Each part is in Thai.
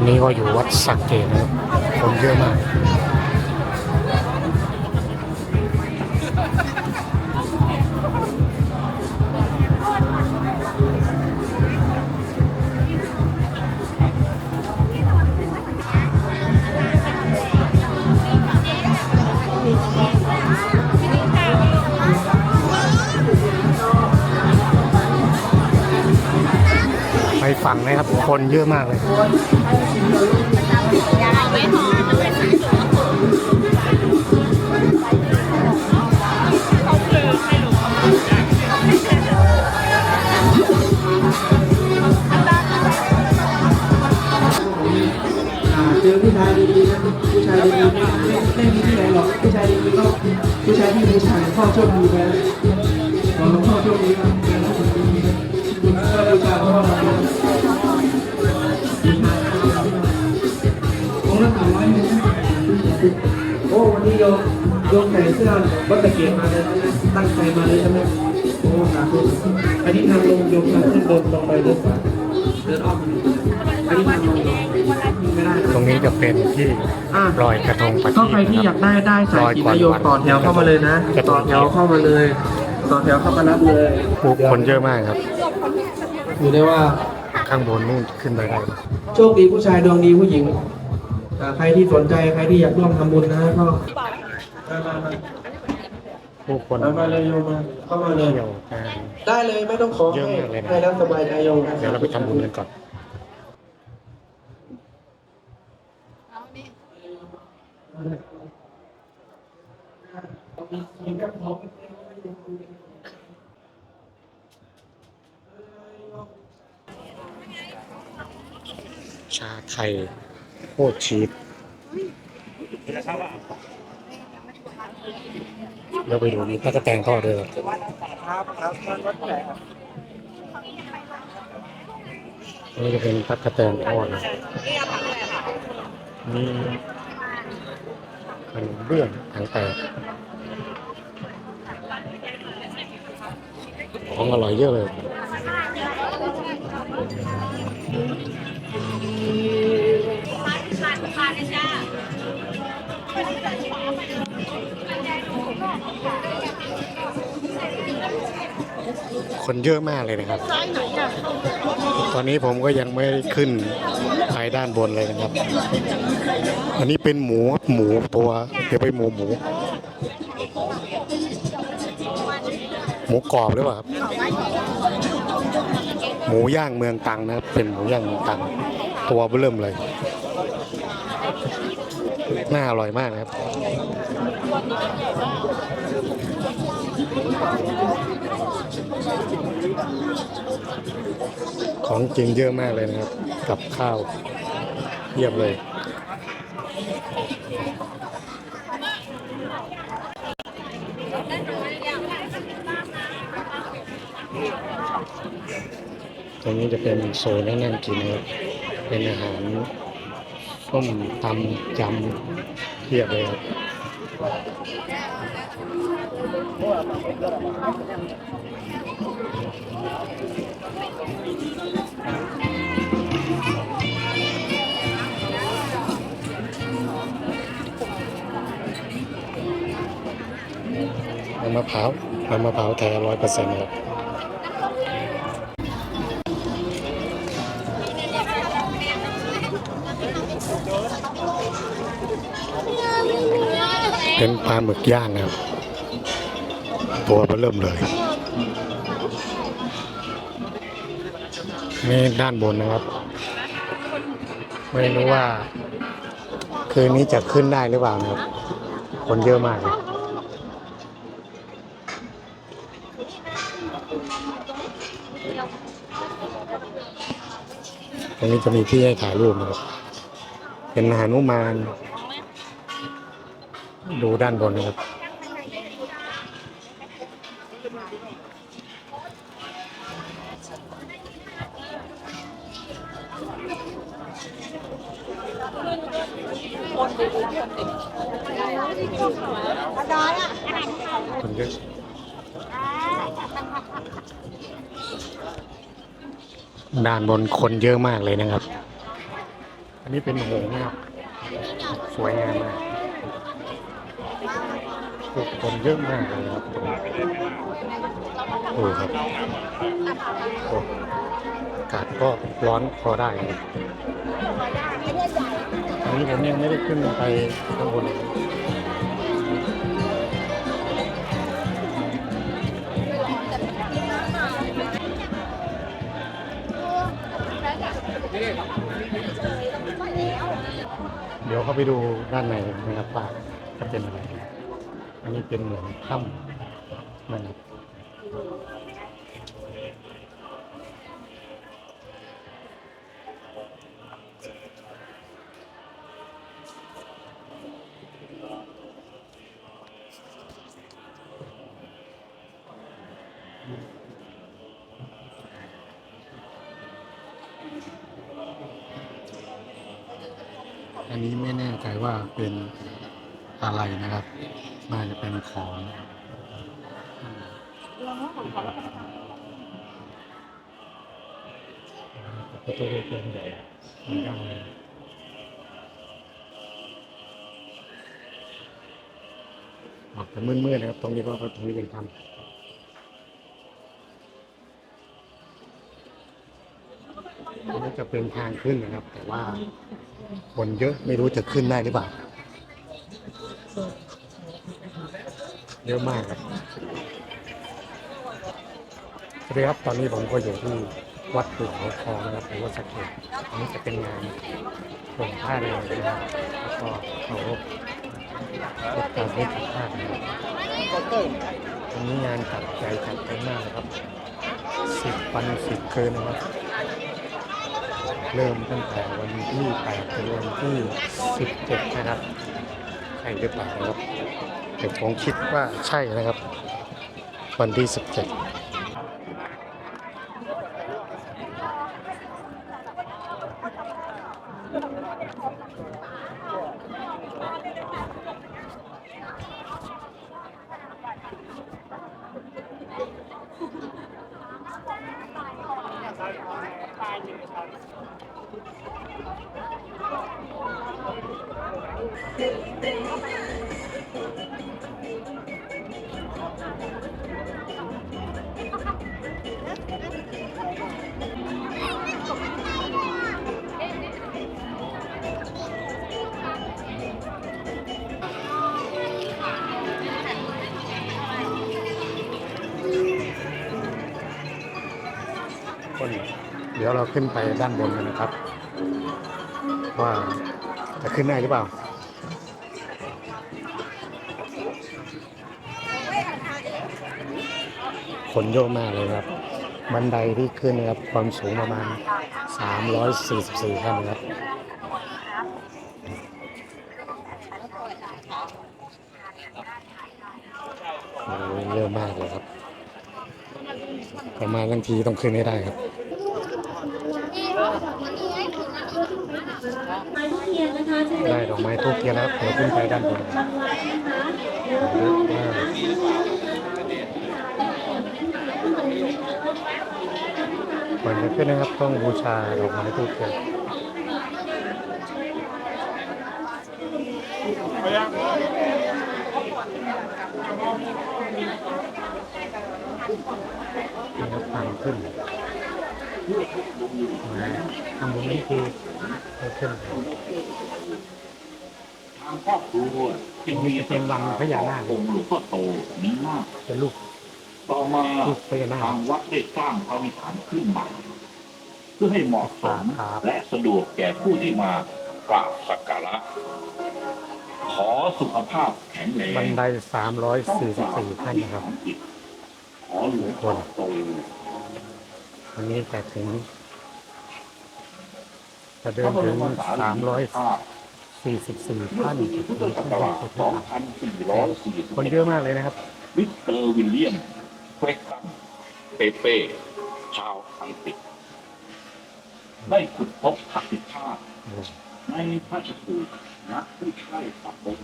อันนี้ก็อยู่วัดสักเกตนะครับคนเยอะมาก ฝั่งนะครับ คนเยอะมากเลยอ่าเจอผู้ชายดีๆนะผู้ชายดีๆไม่ไม่ดีที่ไหนหรอกผู้ชายดีๆก็ผู้ชายที่บูชาหลวงพ่อโชคดีไปขอหลวงพ่อโชคดีครับเป็ โอ้วันนี้โยมโยมใส่เสื้อวัดตะเกียบมาเลยใช่ไหมตั้งใจมาเลยใช่ไหมโอ้สาธุอันนี้ทางลงโยมทางขึ้นเดินตรงไปเดินขวาเดินอ้อมอันนี้ทางลงไม่ได้นะตรงนี้จะเป็นที่อะลอยกระทงปฏิก็ใครที่อยากได้ได้สายสีนโยมต่อแถวเข้ามาเลยนะต่อแถวเข้ามาเลยต่อแถวเข้ามารับเลยผู้คนเยอะมากครับอยู่ได้ว่าข้างบนนู่นขึ้นไปได้โชคดีผู้ชายดวงดีผู้หญิงอ่า ใครที่สนใจใครที่อยากร่วมทำบุญนะก็มามามาผู้คนมามาเลยโยมมาเข้ามาเลย เที่ยวกันได้เลยไม่ต้องขอเยอะให้มากเลยนะให้แล้วสบายใจโยมเดี๋ยวเราไปทำบุญกันก่อน ชาไทย โคตรชีสเราไปดูนี่ตะกะแตงทอดเลยครับครับวัดไหนครับนี่จะเป็นตะกะแตงทอดนะมีขนมเบื้องถังแตกของอร่อยเยอะเลย คนเยอะมากเลยนะครับ ตอนนี้ผมก็ยังไม่ขึ้นไปด้านบนเลยนะครับ อันนี้เป็นหมูครับหมูตัวเดี๋ยวไปหมูหมู หมูกรอบหรือเปล่าครับ หมูย่างเมืองตังนะครับ เป็นหมูย่างเมืองตัง ตัวเบิ่มเลย น่าอร่อยมากนะครับของจริงเยอะมากเลยนะครับ กับข้าวเยียบเลย ตรงนี้จะเป็นโซนให้นั่งกินนะครับเป็นอาหาร ส้มตำยำเทียบเลยครับน้ำมะพร้าวน้ำมะพร้าวแท้ร้อยเปอร์เซ็นต์ครับ เป็นปลาหมึกย่างนะครับ ตัวเบอเริ่มเลย นี่ด้านบนนะครับ ไม่รู้ว่า คืนนี้จะขึ้นได้หรือเปล่านะครับ คนเยอะมากเลยตรงนี้จะมีที่ให้ถ่ายรูปนะครับ เป็นหานุมาน ดูด้านบนนะครับคนเยอะด้านบนคนเยอะมากเลยนะครับ อันนี้เป็นหงนะครับ สวยงามมาก คนเยอะมากเลยครับโอ้ครับโอ้อากาศก็ร้อนพอได้อันนี้ผมยังไม่ได้ขึ้นไปข้างบนเดี๋ยวเข้าไปดูด้านในนะครับว่าจะเป็นอะไร เป็นเหมือนถ้ำนะครับ ประตูเป็นใหญ่เหมือนกันเลยออกจะมืดๆนะครับ ตรงนี้ก็ประตูเป็นถ้ำอันนี้จะเป็นทางขึ้นนะครับ แต่ว่าคนเยอะไม่รู้จะขึ้นได้หรือเปล่าเยอะมากครับ สวัสดีครับตอนนี้ผมก็อยู่ที่วัดหลวงทองนะครับหรือว่าสักเกตอันนี้จะเป็นงานหลวงผ้าเลยนะครับแล้วก็เขารบรบการเล่นผ้านะครับอันนี้งานจัดใหญ่จัดเต็มมากนะครับสิบวันสิบคืนนะครับ เริ่มตั้งแต่วันที่8ถึงวันที่17นะครับใช่หรือเปล่านะครับเดี๋ยวผมคิดว่าใช่นะครับ วันที่17 ดี๋ยวเราขึ้นไปด้านบนกันนะครับ ว่าจะขึ้นได้หรือเปล่าคนเยอะมากเลยครับ บันไดที่ขึ้นนะครับ ความสูงประมาณ 344 ขั้นครับเยอะมากเลยครับ ประมาณทั้งทีต้องขึ้นให้ได้ครับ ได้ดอกไม้ทูบเทียนแล้วเดี๋ยวขึ้นไปด้านบนก่อนจะขึ้นนะครับ ต้องบูชาดอกไม้ทูบเทียนนี่ครับทางขึ้น ทำบุญนี่คือให้ขึ้นทางครอบครัวจึงมีเป็นวังพญานาคองค์หลวงพ่อโตนี้มากเป็นลูกต่อมาทางวัดได้สร้างพระวิหารขึ้นใหม่เพื่อให้เหมาะสมและสะดวกแก่ผู้ที่มากราบสักการะขอสุขภาพแข็งแรงบันไดต้องกราบ344ขั้นนะครับขอหลวงพ่อโต วันนี้จะถึงจะเดินถึงสารีริกธาตุ344เมื่อขั้นปีถึงพุทธที่ศัขึ้นกไปราชสุดท้ายคนเยอะมากเลยนะครับ วิกเตอร์วิลเลียมเควกตันเปเป้ ชาวอังกฤษ ได้ขุดพบหักตถิธาตุในพระชสูตรณที่ใกล้ตับบน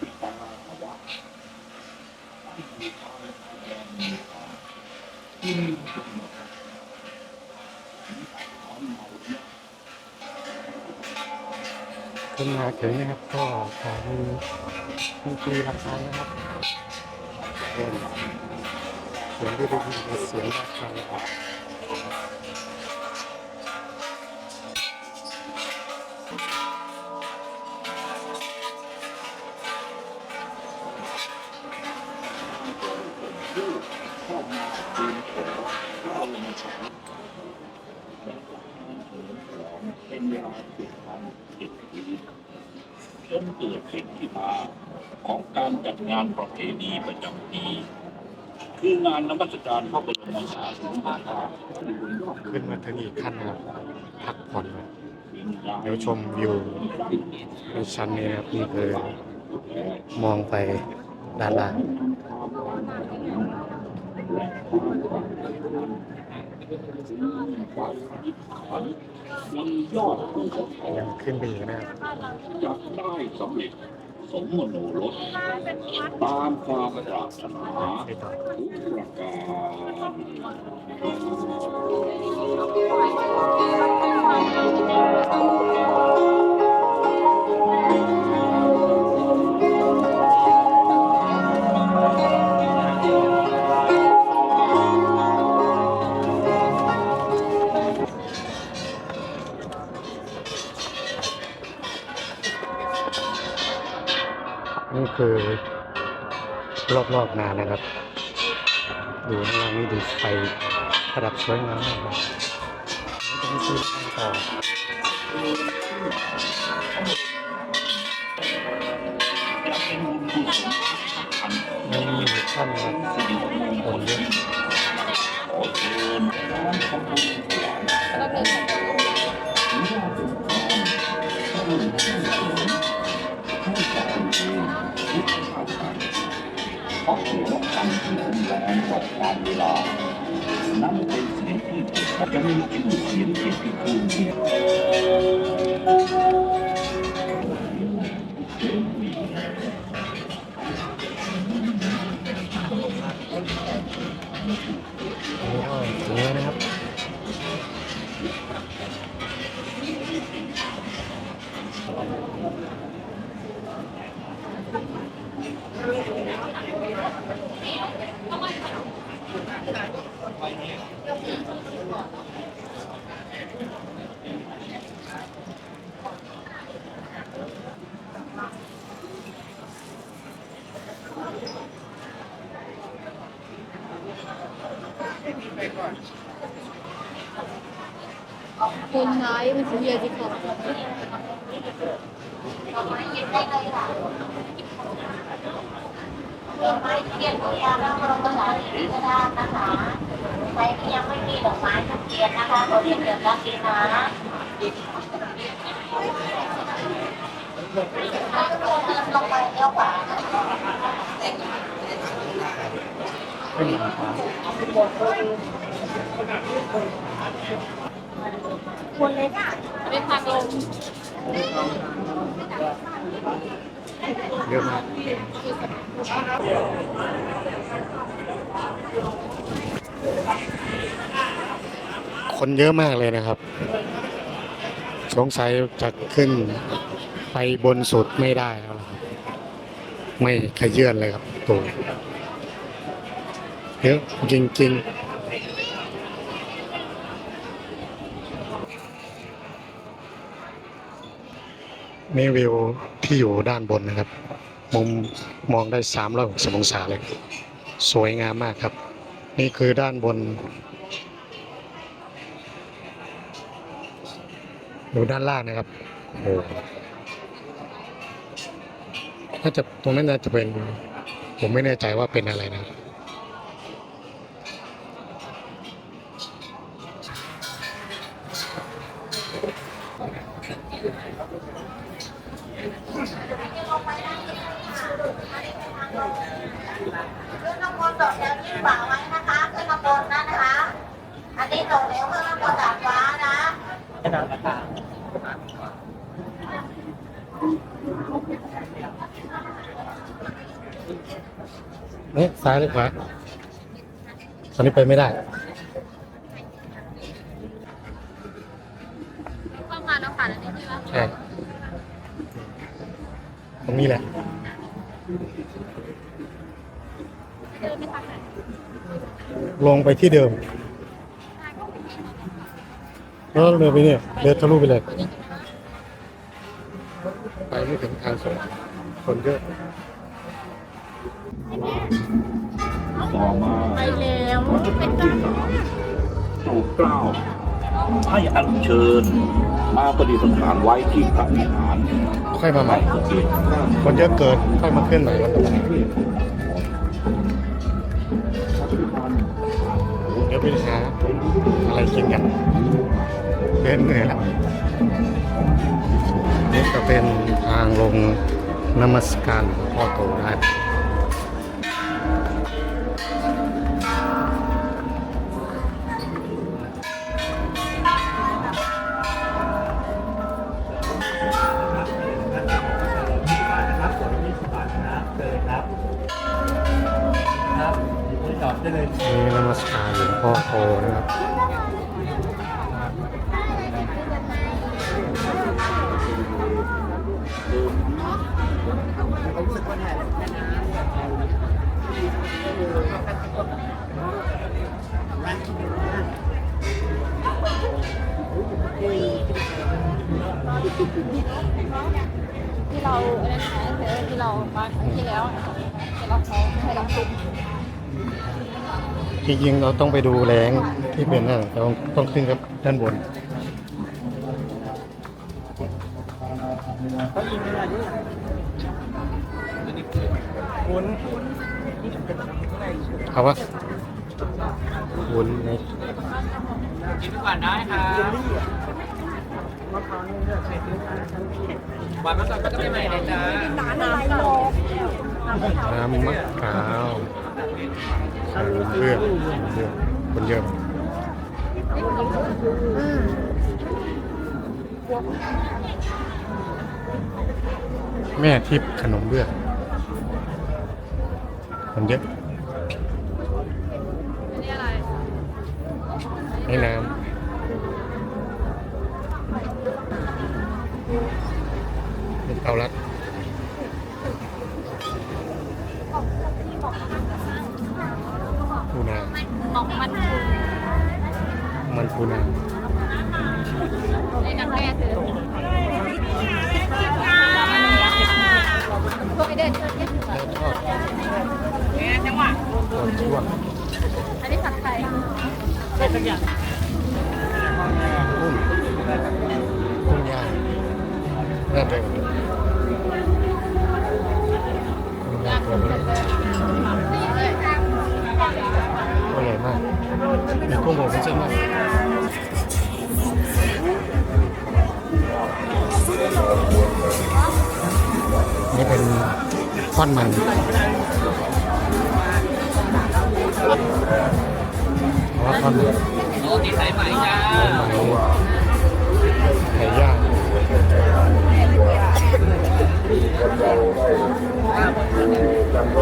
ปิตาภาวะที่มีทางแดนมีทางที่มีจุดหม ขึ้นมาถึงนะครับ ก็ขอมีมีปีราคานะครับเสียงที่ได้ยินเสียงราคาครับ รพระบรมสารีริกธาตุขึ้นมาถึงอีกขั้นนะครับพักผ่อนนะเดี๋ยวชมวิวในชั้นนี้นะครับนี่คือมองไปด้านล่างยังขึ้นไปอยู่นะครับจับได้สำเร็จ สมมโนรสตามความปรารถนาทุกประการ นี่คือรอบๆงานนะครับ ดูข้างล่างนี่ดูไฟประดับสวยงามมากครับนี่จะมีคือทางต่อ ที่จะมีชื่อเสี รที่ยังไม่มีดอกไม้ทุกเทียนนะคะขอเรียนเชิญรับ ดีนเลี้ยวขวานะคะขึ้นมาขวาควรเลยค่ะเป็นทางลงเยอะมากคนเยอะมากเลยนะครับ สงสัยจะขึ้นไปบนสุดไม่ได้แล้วครับ ไม่ขยื่นเลยครับตัวเยอะจริงๆ นี่วิวที่อยู่ด้านบนนะครับ มุมมองได้ 360 องศาเลย สวยงามมากครับ นี่คือด้านบน ดูด้านล่างนะครับโอ้โหน่าจะตรงนั้นน่าจะเป็น ผมไม่แน่ใจว่าเป็นอะไรนะ ขึ้นข้างบนดอกแถวที่ฝาไว้นะคะขึ้นข้างบนนะนะคะ อันนี้ดอกแถวขึ้นข้างบนดาดฟ้านะนี่ซ้ายหรือขวาตอนนี้ไปไม่ได้ เข้ามาแล้วค่ะแล้วนี่ใช่ไหม ใช่ รงนี้แหละ ลงไปที่เดิม แล้วเดินไปเนี่ยเดินทะลุไปเลย ไปไม่ถึงทางสงคนเยอะต่อมาไปแล้วรัชกาลที่สามโปรดเกล้า ให้อัญเชิญมาประดิษฐานไว้ที่พระวิหารค่อยมาใหม่เกียรติข้าคนเยอะเกินค่อยมาเคลื่อนไหววันต่อไปเทพปัจจุบันเดี๋ยวไปหาอะไรกินกันเดินเหนื่อยแล้วนี่ก็เป็นทางลงนมัสการหลวงพ่อโตได้าทนะครับ ครับครับมือจอดได้เลยนี่นมัสการหลวงพ่อโตนะครับ ที่เราอะไรนะเธอที่เรามาครั้งที่แล้วที่เราเขาให้เราคุมจริงๆเราต้องไปดูแรงที่เป็นนั่นแต่ต้องต้องขึ้นกับด้านบนเอาวะวุ้นในก่อนได้ค่ะ รับวันมะกอกก็จะไม่ใหม่เลยจ้าน้ำมะพร้าวเลือดเลือดคนเยอะแม่ทิพย์ขนมเลือดคนเยอะ อันนี้อะไร ให้น้ำเป็นเตาลัดปูนา ออก มันคือมันปูนาในนักแม่เธอพวกไอเดนแล้วชอบจังหวะช่วงอันนี้ผัดไทยกุ้งกุ้งย่างน่าจะกุ้งย่างตัวนี้ อร่อยมากมีกุ้งอบวุ้นเส้นมากนี่เป็นทอดมันว่าทอดมันโอ้ติดสายไหม่จ้าไก่ย่าง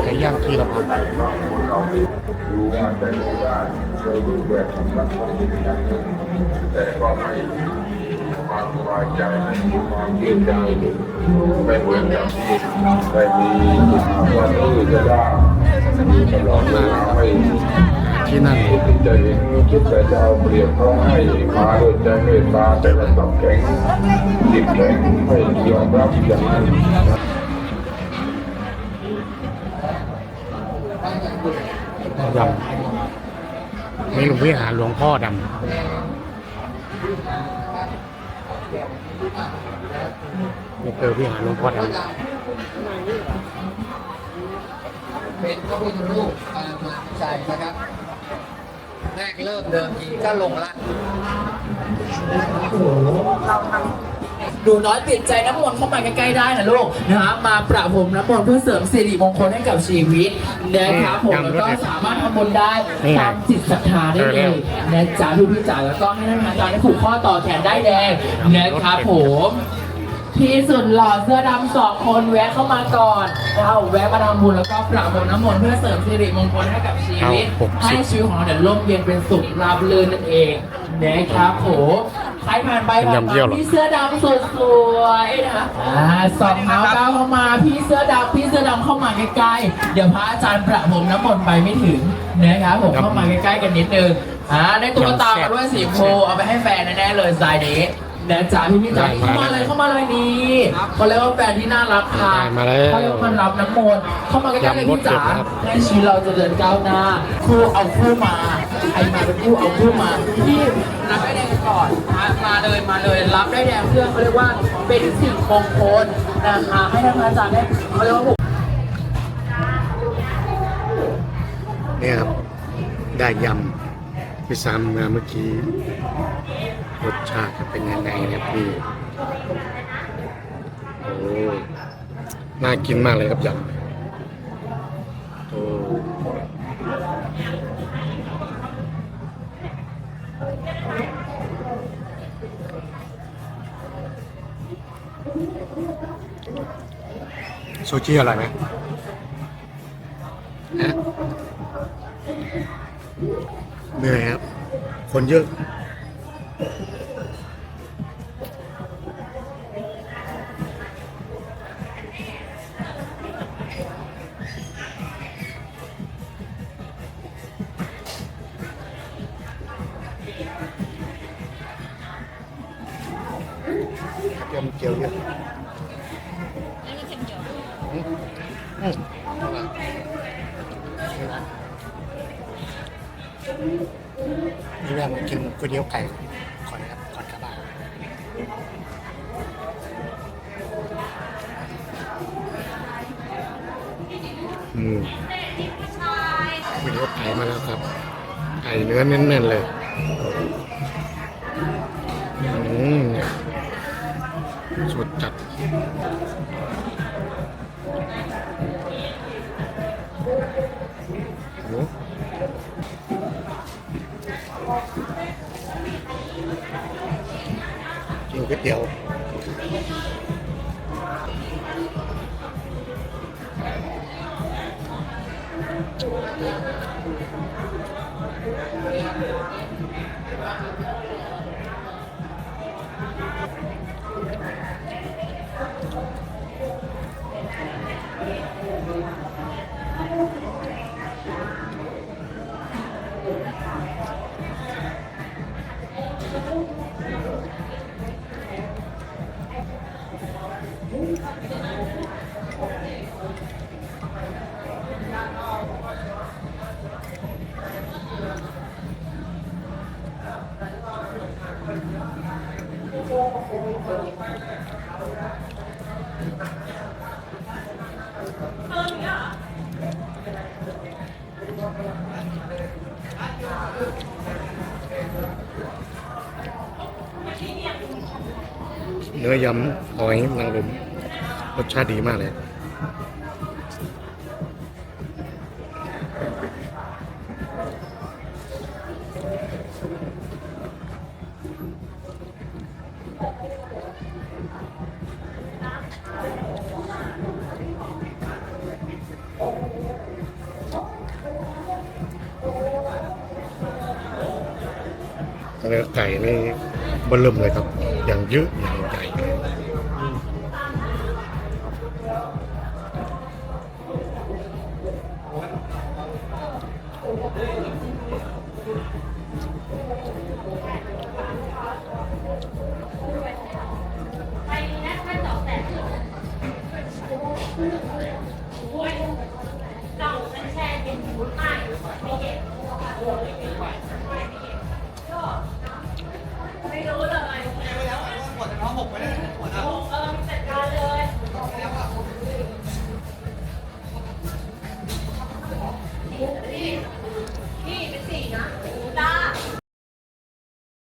ไก่ย่างทีละพันรู้ว่าแต่รู้ว่าโดยรูปแบบของสังคมแต่ก็ไม่ความสบายใจไม่มีความเชื่อใจไม่เหมือนกับที่ได้มีวันนี้จะได้มีตลอดเวลาไม่ที่นั่นคิดที่จห็นคิดแต่จะเอาเปรียบเขาให้มาด้วยใจเมตตาแต่ละสับแข็งจิตแข็งไม่ยอมรับอย่างนั้น ดำมีหลวงวิหารหลวงพ่อดำนี่คือวิหารหลวงพ่อดเป็นพระพุทธรูปปางมารวิชัยนะครับแรกเริ่มเดิมทีก็ลงละ หนูน้อยเปลี่ยนใจน้ำมนต์เข้ามาใกล้ๆได้นะลูกนะครับมาประพรมน้ำมนต์เพื่อเสริมสิริมงคลให้กับชีวิตนะครับผมแล้วก็สามารถทำบุญได้ตามจิตศรัทธาได้เลยนะจ๊ะพี่พี่จ๋าแล้วก็ให้ท่านอาจารย์ได้ผูกข้อต่อแขนได้แดงนะครับผมพี่สุดหล่อเสื้อดำสองคนแวะเข้ามาก่อนเราแวะมาทำบุญแล้วก็ประพรมน้ำมนต์เพื่อเสริมสิริมงคลให้กับชีวิต ให้ชีวิตของเราเนี่ยร่มเย็นเป็นสุขราบรื่นนั่นเองนะครับผม ใครผ่านไปผ่านยำเยี่ยวมาเหรอพี่เสื้อดำสุดสวยนะคะอ่าสองเท้าก้าวเข้ามาพี่เสื้อดำพี่เสื้อดำเข้ามาใกล้ๆเดี๋ยวพระอาจารย์ประผมน้ำมนต์ไปไม่ถึงนะครับผมเข้ามาใกล้ๆกันนิดนึงอ่าได้ตุ๊กตามาด้วยสีชมพูเอาไปให้แฟนแน่ๆเลยสายนี้ นะจ๊ะพี่พี่จ๋าเข้ามาเลยเข้ามาเลยนี่เขาเรียกว่าแฟนที่น่ารักค่ะมาแล้วเขาเรียกว่ามันรับน้ำมนต์เข้ามาใกล้ๆเลยพี่จ๋ายำรสเด็ดนะครับ ให้ชีวิตเราเจริญก้าวหน้าคู่เอาคู่มาใครมาเป็นคู่เอาคู่มาพี่รับได้แดงก่อนมามาเลยมาเลยรับได้แดงเพื่อเขาเรียกว่าเป็นสิ่งมงคลนะคะให้ท่านอาจารย์ได้เขาเรียกว่า เนี่ยครับ ได้ยำที่ซ้ำมาเมื่อกี้ รสชาติจะเป็นยังไงนะครับพี่ โอ้น่ากินมากเลยครับยำโอ้ซูชิอร่อยไหมฮะเหนื่อยครับ คนเยอะ เกี่ยวเกี่ยวเยอะนี่คือเค็มเจียวอืมอืมนี่แม่ผมกินก๋วยเตี๋ยวไก่ก่อนนะครับก่อนกลับบ้านอืมก๋วยเตี๋ยวไก่มาแล้วครับ ไก่เนื้อแน่นๆเลย กินก๋วยเตี๋ยว เนื้อยำหอยนางรมรสชาติดีมากเลย ไก่นี่เบิ่มเลยครับ อย่างเยอะอย่าง